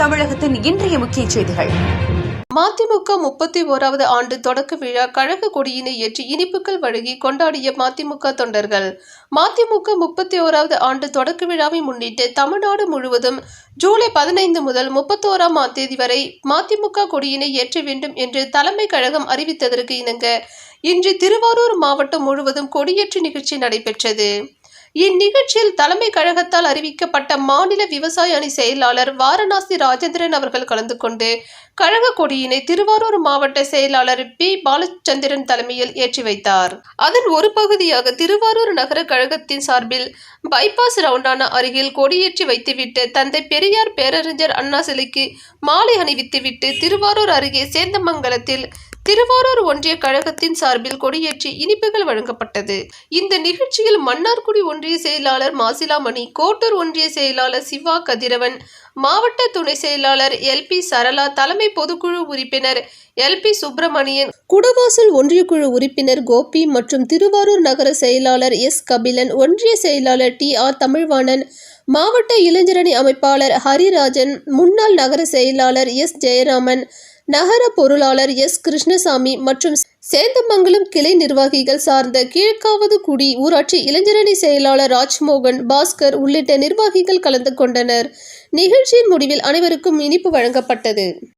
தமிழகத்தின் இன்றைய முக்கிய செய்திகள். மதிமுக முப்பத்தி ஓராவது ஆண்டு தொடக்க விழா கழக கொடியினை ஏற்றி இனிப்புகள் வழங்கி கொண்டாடிய மதிமுக தொண்டர்கள். மதிமுக முப்பத்தி ஓராவது ஆண்டு தொடக்க விழாவை முன்னிட்டு தமிழ்நாடு முழுவதும் ஜூலை பதினைந்து முதல் முப்பத்தோராம் தேதி வரை மதிமுக கொடியினை ஏற்ற வேண்டும் என்று தலைமை கழகம் அறிவித்ததற்கு இணங்க இன்று திருவாரூர் மாவட்டம் முழுவதும் கொடியேற்று நிகழ்ச்சி நடைபெற்றது. இந்நிகழ்ச்சியில் தலைமை கழகத்தால் அறிவிக்கப்பட்ட மாநில விவசாய அணி செயலாளர் வாரணாசி ராஜேந்திரன் அவர்கள் கலந்து கொண்டு கழக கொடியினை திருவாரூர் மாவட்ட செயலாளர் பி. பாலச்சந்திரன் தலைமையில் ஏற்றி வைத்தார். அதன் ஒரு பகுதியாக திருவாரூர் நகர கழகத்தின் சார்பில் பைபாஸ் ரவுண்டான அருகில் கொடியேற்றி வைத்துவிட்டு தந்தை பெரியார் பேரறிஞர் அண்ணா சிலைக்கு மாலை அணிவித்துவிட்டு திருவாரூர் அருகே சேந்தமங்கலத்தில் திருவாரூர் ஒன்றிய கழகத்தின் சார்பில் கொடியேற்றி இனிப்புகள் வழங்கப்பட்டது. இந்த நிகழ்ச்சியில் மன்னார்குடி ஒன்றிய செயலாளர் மாசிலாமணி கோட்டூர் ஒன்றிய செயலாளர் சிவா கதிரவன் மாவட்ட துணை செயலாளர் எல். பி. சரளா தலைமை பொதுக்குழு உறுப்பினர் எல். பி. சுப்பிரமணியன் குடவாசல் ஒன்றிய குழு உறுப்பினர் கோபி மற்றும் திருவாரூர் நகர செயலாளர் எஸ். கபிலன் ஒன்றிய செயலாளர் டி. ஆர். தமிழ்வாணன் மாவட்ட இளைஞரணி அமைப்பாளர் ஹரிராஜன் முன்னாள் நகர செயலாளர் எஸ். ஜெயராமன் நகர பொருளாளர் எஸ். கிருஷ்ணசாமி மற்றும் சேந்தமங்கலம் கிளை நிர்வாகிகள் சார்ந்த கீழ்காவது குடி ஊராட்சி இளைஞரணி செயலாளர் ராஜ்மோகன் பாஸ்கர் உள்ளிட்ட நிர்வாகிகள் கலந்து கொண்டனர். நிகழ்ச்சியின் முடிவில் அனைவருக்கும் இனிப்பு வழங்கப்பட்டது.